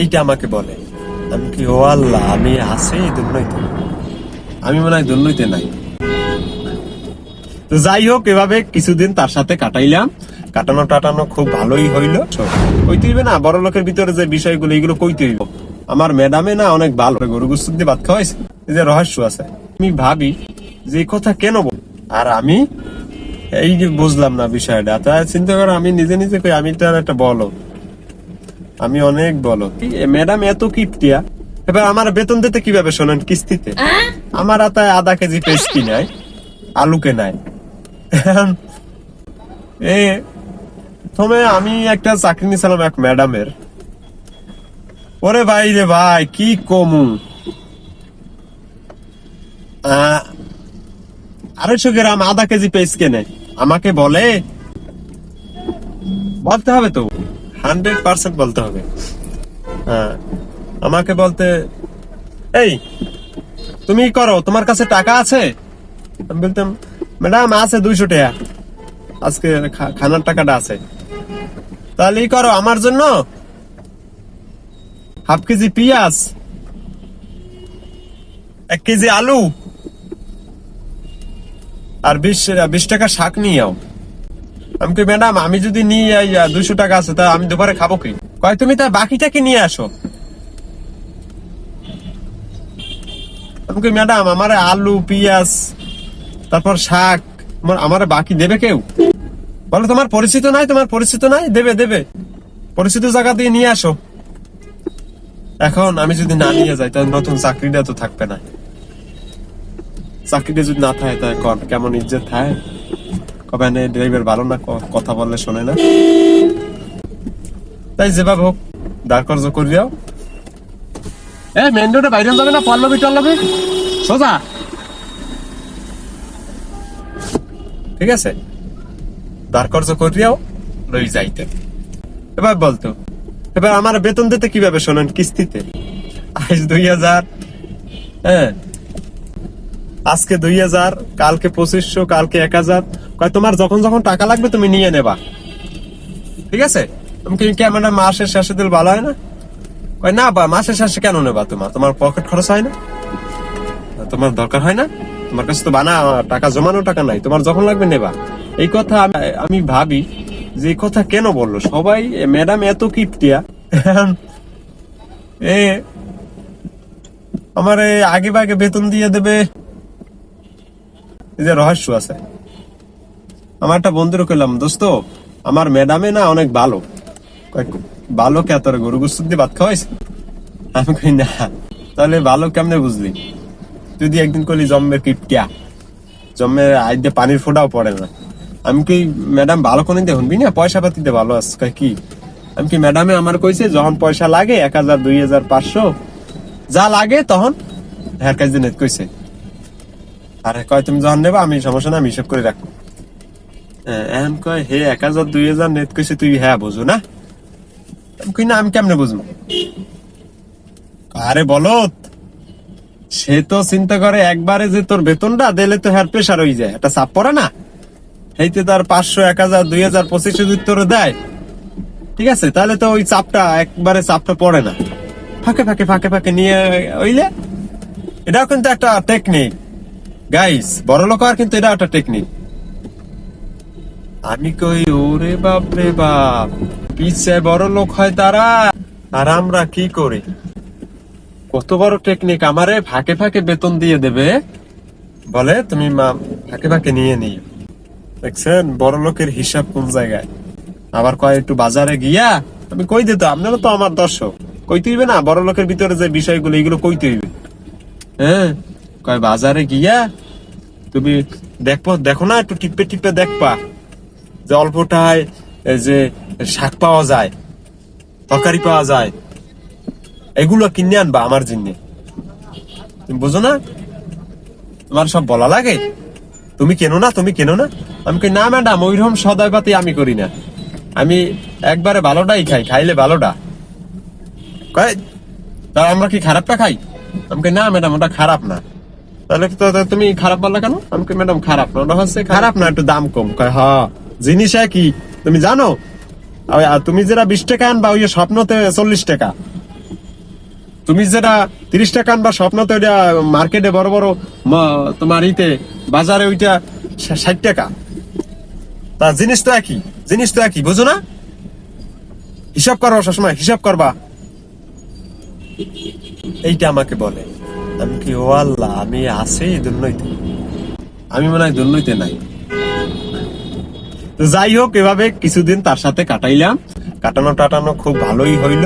এইটা আমাকে বলে। আমি কি, ও আল্লাহ, আমি আছে এই দুর্নইতে আমি মনে হয় দুর্নইতে নাই। তো যাই হোক, এভাবে কিছুদিন তার সাথে কাটাইলাম। কাটানো টাটানো খুব ভালোই হইল। কইতে হইবে না, বড় লোকের ভিতরে যে বিষয়গুলো, এগুলো কইতে হইব। আমার ম্যাডামে না অনেক ভালো গরু গুস্তুক দিয়ে ভাত খাওয়াইছে। এই যে রহস্য আছে। আমি ভাবি যে এই কথা কেন বল আর আমি এই বুঝলাম না বিষয়টা। তাই চিন্তা করো, আমি নিজে নিজে কই, আমি তো একটা বলো আমি অনেক বলো। ম্যাডাম এত কিপটিয়া। এবার আমার বেতন দিতে কীভাবে শোনেন কিস্তিতে? আমার আতায় আধা কেজি পেস্ট নাই আলু কেনায় এখন, এ প্রথমে আমি একটা চাকরি নিয়েছিলাম এক ম্যাডামের। ওরে ভাই রে ভাই কি কমু? আহ, আড়াইশো গ্রাম আধা কেজি পেস্ট কেনে। আমাকে বলে বলতে হবে তো। হান্ড্রেড পার্সেন্ট বলতে হবে। হ্যাঁ আমাকে বলতে, এই, তুমি করো? তোমার কাছে টাকা আছে? আমি বলতাম, ম্যাডাম, আছে দুইশো টাকা। আজকে খানার টাকাটা আছে। তাহলে ই করো, আমার জন্য হাফ কেজি পেঁয়াজ, এক কেজি আলু, আর বিশ বিশ টাকা শাক নিয়ে যাও আমি ম্যাডাম, আমি যদি নিয়ে যাই দুশো টাকা আছে, তা আমি দুপুরে খাব কি কয়, তুমি তার বাকিটাকে নিয়ে আসো? ম্যাডাম, আমার আলু তারপর শাক আমার বাকি দেবে কেউ? বলো, তোমার পরিচিত নাই, তোমার পরিচিত নাই? দেবে দেবে। পরিচিত জায়গা দিয়ে নিয়ে আসো। এখন আমি যদি না নিয়ে যাই, তাহলে নতুন চাকরিটা তো থাকবে না। চাকরিটা যদি না থাকে, তাহলে কেমন ইজ্জত থাকে কবে ড্রাইভার ভালো না কথা বললে শোনে না। তাই যেভাবে হোক, দাঁড় এ মেন রোডে বাইরে যাবে না, পল্লবী টল্লবী? সোজা। ঠিক আছে। দাঁড় কর্য লই যাইতে। এবার বলতো এবার আমার বেতন দিতে কীভাবে শোনেন, কিস্তিতে? আজ দুই হাজার হ্যাঁ। আজকে দুই হাজার, কালকে পঁচিশশো, কালকে এক হাজার। তোমার যখন যখন টাকা লাগবে তুমি নিয়ে নেবা। ঠিক আছে? তুমি কি ক্যামেরা মাসের শেষে দিল ভালো হয় না? কয়, না বা, মাসের শেষে কেন নেবা তোমার? তোমার পকেট খরচ হয় না? তোমার দরকার হয় না? তোমার কাছে তো বানা, টাকা জমানো টাকা নাই। তোমার যখন লাগবে নেবা। এই কথা আমি- ভাবি যে এই কথা কেন বলল? সবাই ম্যাডাম এত কিপটিয়া এ, আমার আগে বাগে বেতন দিয়ে দেবে। এই রহস্য আছে। আমার একটা বন্ধুর কইলাম, দোস্ত, আমার ম্যাডামে না অনেক ভালো ভালো কে তোর গরু গুস্তুক দিয়ে ভাত খাওয়াইছে? আমি কই, না। তাহলে ভালো কেমনে বুঝলি? তুই দি একদিন করলি জম্মের কিপটিয়া, জম্মের আইডে পানির ফোটাও পড়ে না। আমি কি ম্যাডাম ভালো কোন দিয়ে শুনবি না? পয়সা পাতিতে ভালো আছে। কি? আমি কি ম্যাডামে আমার কইছে, যখন পয়সা লাগে, এক হাজার, দুই হাজার, পাঁচশো, যা লাগে তখন হ্যাঁ কাজ দিন কইছে। আরে কয়, তুমি যখন নেবা, আমি সমস্যা না আমি হিসাব করে রাখব। এখন কয়, হে, এক হাজার দুই হাজার নেট কইছে, তুই হ্যাঁ বুঝো না? আমি কই, না, আমি কেমনে বুঝব? আরে বলত, সে তো চিন্তা করে, একবারে যে তোর বেতনটা, দিলে তো হ্যার প্রেশার হয়ে যায়। একটা চাপ পড়ে না? এইতে তার পাঁচশো, এক হাজার, দুই হাজার, পঁচিশশো যদি তোর দেয়, ঠিক আছে, তাহলে তো ওই চাপটা, একবারে চাপটা পড়ে না। ফাঁকে ফাঁকে ফাঁকে ফাঁকে নিয়ে ওইলে এটাও কিন্তু একটা টেকনিক গাইস বড় লোক আর কিন্তু এটা একটা টেকনিক আমি কই, ওরে বাপ রে বাপ পিছে বড় লোক হয় তারা? আর আমরা কি করি? কত বড় টেকনিক আমারে ফাঁকে ফাঁকে বেতন দিয়ে দেবে। বলে, তুমি মা, ফাঁকে ফাঁকে নিয়ে নিও। দেখছেন বড় লোকের হিসাব কোন জায়গায়? আবার কয়, একটু বাজারে গিয়া, আমি কই দিত আপনারা তো আমার দর্শক। কইতে হইবে না বড় লোকের ভিতরে যে বিষয়গুলো, এগুলো কইতে হইবে হ্যাঁ কয় বাজারে গিয়া তুমি দেখব দেখো না, একটু টিপে টিপে দেখবা যে অল্পটায় যে শাক পাওয়া যায়, তরকারি পাওয়া যায়, এগুলো কিনে আনবা আমার জন্য। তুমি বুঝো না? তোমার সব বলা লাগে? তুমি কেনো না, তুমি কেনো না? আমি কই, না ম্যাডাম ওইরকম সদাই পাতি আমি করি না। আমি একবারে ভালোটাই খাই, খাইলে ভালোটা। কয় আমরা কি খারাপটা খাই? আমি কই, না ম্যাডাম, ওটা খারাপ না। তাহলে তুমি খারাপ বললা কেন? আমি ম্যাডাম, খারাপ না। হচ্ছে খারাপ না, একটু দাম কম। কয়, হ, জিনিস কি তুমি জানো? তুমি যেটা বিশ টাকা আনবা, ওই স্বপ্নতে চল্লিশ টাকা। তুমি যেটা তিরিশ টাকা আনবা স্বপ্ন তো এটা মার্কেটে বড় বড় তোমার ইতে, বাজারে ওইটা ষাট টাকা। তা জিনিস তো একই, জিনিস তো একই, বুঝো না? হিসাব করবা সবসময়, হিসাব করবা। এইটা আমাকে বলে। আমি কি, ও আল্লাহ, আমি আছি দুর্নৈতে আমি মনে হয় দুর্নৈতে নাই। তো যাই হোক, এভাবে কিছুদিন তার সাথে কাটাইলাম। কাটানো টাটানো খুব ভালোই হইল।